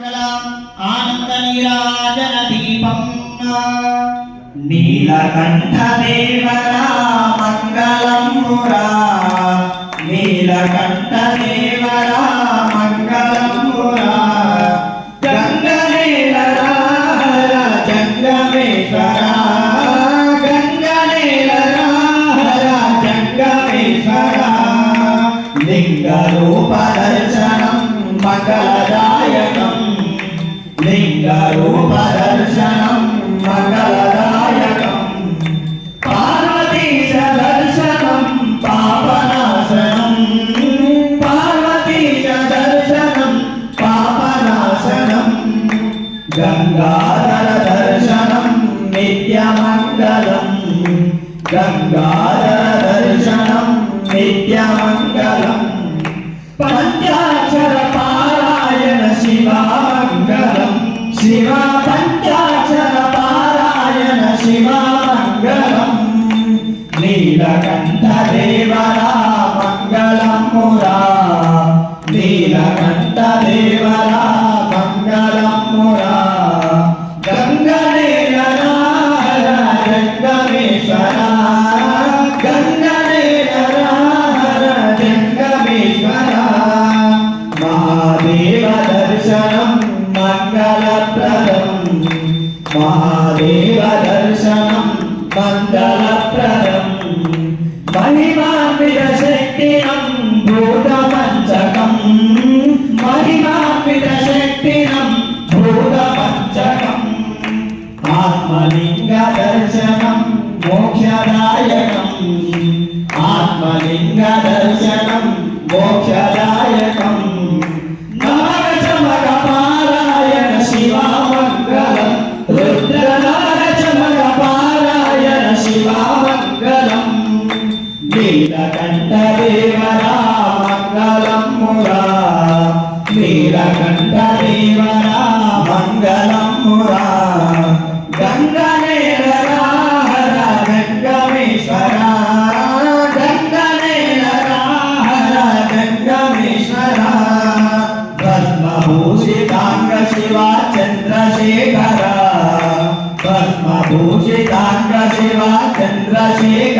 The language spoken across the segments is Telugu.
ఆనంద నీరాజన దీపం నీలకంఠదేవరా మంగళమురా నీలకంఠదేవరా మంగళమురా గంగనేలరా హర జంగమేశ్వరా గంగనేలరా హర జంగమేశ్వరా లింగరూప దర్శనం మంగళదాయకం లింగరూప మంగళదాయకం. పార్వతీశ దర్శనం పాపనాశనం. పార్వతీశ దర్శనం పాపనాశనం. గంగాధర దర్శనం నిత్యమంగళం. గంగాధర దర్శనం నిత్యమంగళం. శివామంగళం నీలకంఠదేవరా మంగళమురా మహాదేవ దర్శనం మంగళప్రదం మహిమాన్విత శక్తినం భూత పంచకం మహిమాన్విత శక్తినం భూత పంచకం ఆత్మలింగ దర్శనం మోక్షదాయకం ఆత్మలింగ దర్శనం మోక్షదాయకం నీలకంఠదేవరా మంగళమురా గంగనేలరా హర గంగమేశ్వరా గంగనేలరా హర గంగమేశ్వరా భస్మభూషితాంగ శివ చంద్రశేఖర. పద్మభూషితాంగ శివ చంద్రశేఖర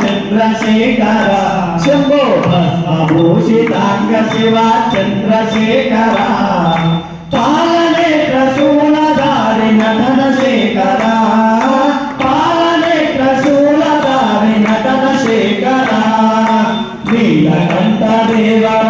చంద్రశేఖర. శంభో భస్మభూషితాంగ శివ చంద్రశేఖర. పాలనే ప్రసూలధారి నటన శేఖర పాలనే ప్రసూలధారి నటన శేఖర నీలకంఠ దేవర